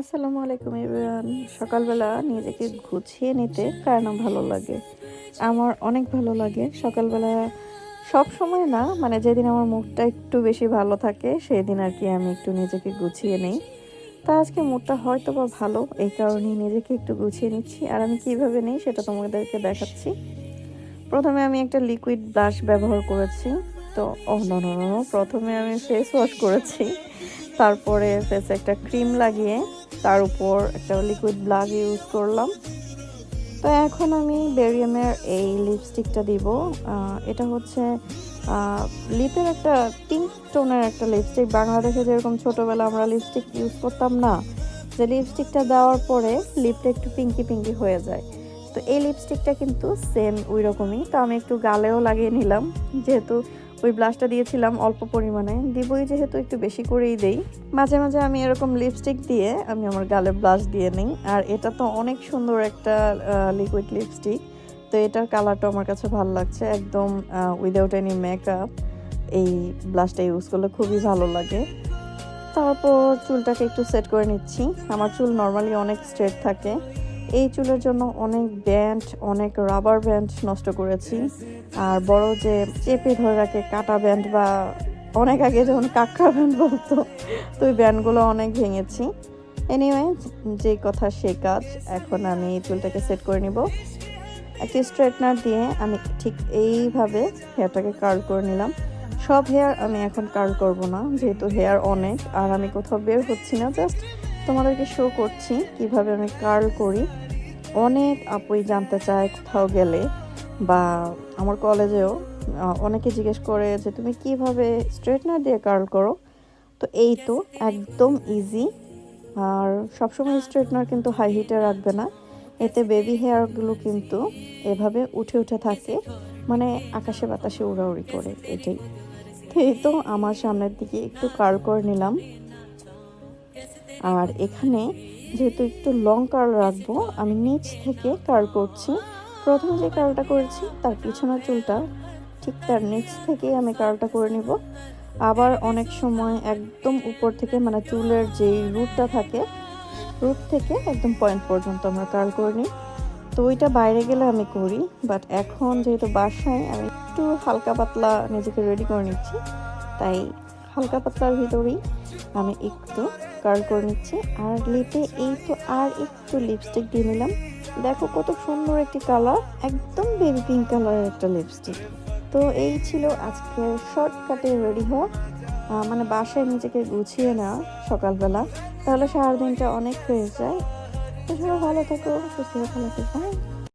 আসসালামু আলাইকুম এভরিওয়ান। সকালবেলা নিজেকে গুছিয়ে নিতে কার না ভালো লাগে? আমার অনেক ভালো লাগে। সকালবেলা সব সময় না মানে যেদিন আমার মুডটা একটু বেশি ভালো থাকে সেই দিন আর কি আমি একটু নিজেকে গুছিয়ে নেই। তা আজকে মুডটা হয়তো বা ভালো, এই কারণেই নিজেকে একটু গুছিয়ে নিচ্ছি। আর আমি কীভাবে নেই সেটা তোমাদেরকে দেখাচ্ছি। প্রথমে আমি একটা লিকুইড ব্লাশ ব্যবহার করেছি। তো নো প্রথমে আমি ফেস ওয়াশ করেছি। তারপরে ফেসে একটা ক্রিম লাগিয়ে তার উপর একটা লিকুইড ব্লাশ ইউজ করলাম। তো এখন আমি বেরিয়ামের এই লিপস্টিকটা দিব। এটা হচ্ছে লিপের একটা পিঙ্ক টোনের একটা লিপস্টিক বাংলাদেশে যেরকম ছোটোবেলা আমরা লিপস্টিক ইউজ করতাম না, যে লিপস্টিকটা দেওয়ার পরে লিপটা একটু পিঙ্কি পিঙ্কি হয়ে যায়। তো এই লিপস্টিকটা কিন্তু সেম ওই রকমই তো আমি একটু গালেও লাগিয়ে নিলাম, যেহেতু ওই ব্লাশটা দিয়েছিলাম অল্প পরিমাণে। দিবই যেহেতু একটু বেশি করেই দেই। মাঝে মাঝে আমি এরকম লিপস্টিক দিয়ে আমি আমার গালে ব্লাশ দিয়ে নিই। আর এটা তো অনেক সুন্দর একটা লিকুইড লিপস্টিক তো এটার কালারটা আমার কাছে ভালো লাগছে। একদম উইদাউট এনি মেকআপ এই ব্লাশটা ইউজ করলে খুবই ভালো লাগে। তারপর চুলটাকে একটু সেট করে নিচ্ছি। আমার চুল নর্মালি অনেক স্ট্রেট থাকে। এই চুলের জন্য অনেক ব্যান্ড, অনেক রাবার ব্যান্ড নষ্ট করেছি। আর বড় যে চেপে ধরে রাখে কাটা ব্যান্ড বা অনেক আগে যখন কাঁকড়া ব্যান্ড বলতো, তো ওই ব্যান্ডগুলো অনেক ভেঙেছি। এনিওয়ে যে কথা সে কাজ, এখন আমি এই চুলটাকে সেট করে নিব। একটি স্ট্রেটনার দিয়ে আমি ঠিক এইভাবে হেয়ারটাকে কার্ল করে নিলাম। সব হেয়ার আমি এখন কার্ল করব না, যেহেতু হেয়ার অনেক, আর আমি কোথাও বের হচ্ছি না জাস্ট তোমাদেরকে শো করছি কীভাবে আমি কার্ল করি। অনেক আপুই জানতে চায় কোথাও গেলে বা আমার কলেজেও অনেকে জিজ্ঞেস করে যে, তুমি কীভাবে স্ট্রেটনার দিয়ে কার্ল করো? তো এই তো একদম ইজি আর সবসময় স্ট্রেটনার কিন্তু হাই হিটে রাখবে না। এতে বেবি হেয়ারগুলো কিন্তু এভাবে উঠে উঠে থাকে। মানে আকাশে বাতাসে উড়াউড়ি করে, এটাই। তো এই তো আমার সামনের দিকে একটু কার্ল করে নিলাম। আর এখানে যেহেতু একটু লং কার্ল রাখব, আমি নিচ থেকে কার্ল করছি। প্রথমে যে কার্লটা করেছি, তার পিছনের চুলটা ঠিক তার নিচ থেকে আমি কার্লটা করে নিব। আবার অনেক সময় একদম উপর থেকে মানে চুলের যেই রুটটা থাকে রুট থেকে একদম পয়েন্ট পর্যন্ত আমরা কার্ল করে নিই। তো ওইটা বাইরে গেলে আমি করি বাট এখন যেহেতু বাসায়, আমি একটু হালকা পাতলা নিজেকে রেডি করে নিচ্ছি, তাই হালকা পাতলার ভিতরেই আমি একটু কার্ল করে নিচ্ছি। আর লিপে এই তো আর একটু লিপস্টিক দিয়ে নিলাম। দেখো কত সুন্দর একটি কালার একদম বেবি পিঙ্ক কালারের একটা লিপস্টিক তো এই ছিল আজকের শর্টকাটে রেডি হওয়া। মানে বাসায় নিজেকে গুছিয়ে নেওয়া সকালবেলা। তাহলে সারাদিনটা অনেক হয়ে যায়। তো সবাই ভালো থাকো, সুস্থ ভালো থাকো